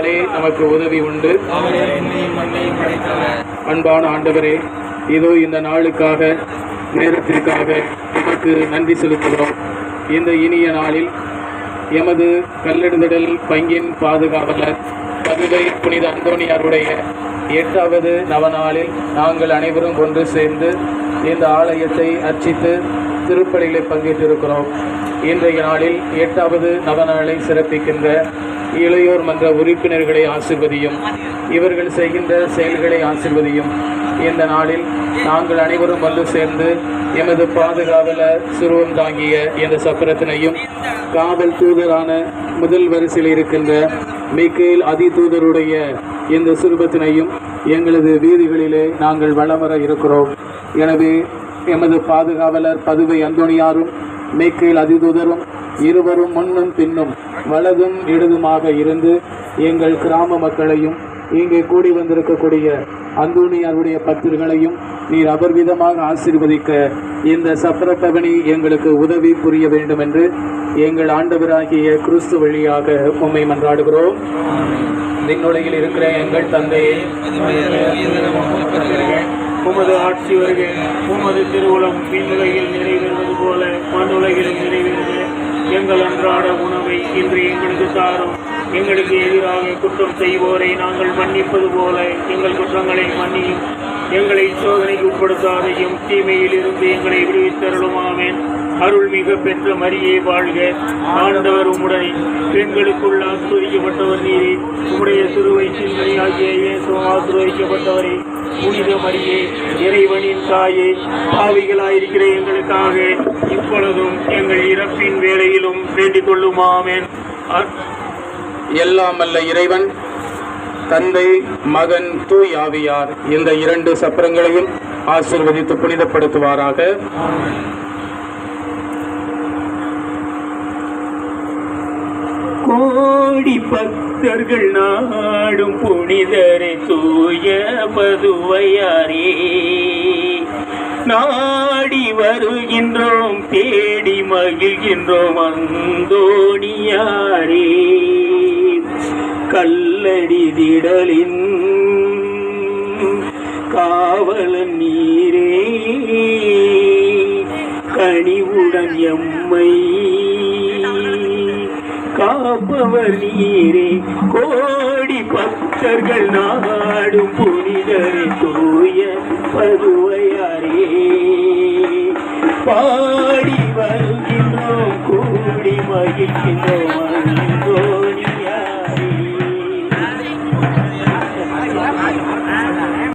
நமக்கு உதவி உண்டு. அன்பான ஆண்டவரே இதோ இந்த நாளுக்காக நேரத்திற்காக நமக்கு நன்றி செலுத்துகிறோம். இந்த இனிய நாளில் எமது கல்லெடுதிடல் பங்கின் பாதுகாவலர் பதுவை புனித அந்தோணியாருடைய எட்டாவது நவநாளில் நாங்கள் அனைவரும் ஒன்று சேர்ந்து இந்த ஆலயத்தை அர்ச்சித்து திருப்பலிகளை பங்கேற்றிருக்கிறோம். இன்றைய நாளில் எட்டாவது நவநாளை சிறப்பிக்கின்ற இளையோர் மன்ற உறுப்பினர்களை ஆசிர்வதியும் இவர்கள் செய்கின்ற செயல்களை ஆசிர்வதியும். இந்த நாளில் நாங்கள் அனைவரும் வந்து சேர்ந்து எமது பாதுகாவலர் சுருவம் தாங்கிய இந்த சக்கரத்தினையும் காவல் தூதரான முதல் வரிசையில் இருக்கின்ற மிக்கேல் அதி தூதருடைய இந்த சுரூபத்தினையும் எங்களது வீதிகளிலே நாங்கள் வளமர இருக்கிறோம். எனவே எமது பாதுகாவலர் பதுவை அந்தோணியாரும் மேற்கில் அதிதூதரும் இருவரும் முன்னும் பின்னும் வலதும் இடதுமாக இருந்து எங்கள் கிராம மக்களையும் இங்கே கூடி வந்திருக்கக்கூடிய அந்தோணியாருடைய பத்திர்களையும் நீர் அபர்விதமாக ஆசீர்வதிக்க இந்த சப்பரப்பவனி எங்களுக்கு உதவி புரிய வேண்டும் என்று எங்கள் ஆண்டவராகிய கிறிஸ்து வழியாக உண்மை மன்றாடுகிறோம். விண்ணுலகில் இருக்கிற எங்கள் தந்தையை உமது ஆட்சி வருக உமது திருவுளம் விண்ணுலகில் நிறைவேறுவது போல மண்ணுலகிலும் நிறைவேறுவது எங்கள் அன்றாட உணவை இன்று எங்களுக்கு தாரும். எங்களுக்கு எதிராக குற்றம் செய்வோரை நாங்கள் மன்னிப்பது போல எங்கள் குற்றங்களை மன்னியும். எங்களை சோதனைக்கு உட்படுத்தாதையும் தீமையில் இருந்து எங்களை விடுவித்தருளுமாவேன் அருள் மிக பெற்ற மரியே வாழ்க. ஆண்டவர் உம்முடனே. பெண்களுக்குள் ஆசிரியப்பட்டவர் நீரே. உம்முடைய சிறுவை சிந்தனையாகிய இயேசு ஆசிரியப்பட்டவரே புனித மரியே இறைவனின் தாயே பாவிகளாயிருக்கிற எங்களுக்காக இப்பொழுதும் எங்கள் இறப்பின் வேளையிலும் வேண்டிக் கொள்ளும் எல்லாம் அல்ல இறைவன். தந்தை மகன் தூய் ஆவியார் இந்த இரண்டு சப்பரங்களையும் ஆசிர்வதித்து புனிதப்படுத்துவாராக. கோடி பக்தர்கள் நாடும் புனிதரை தூய பதுவையாரே நாடி வருகின்றோம் தேடி மகிழ்கின்றோம் அந்தோணியாரே. கல்லடி திடலின் காவலன் நீரே. கனிவுடன் எம்மை காப்பவர் நீரே. கோடி பக்தர்கள் நாடும் புனிதரை தூய பருவையாரே பாடி வருகின்றோம் கூடி மகிழ்கின்றோம்.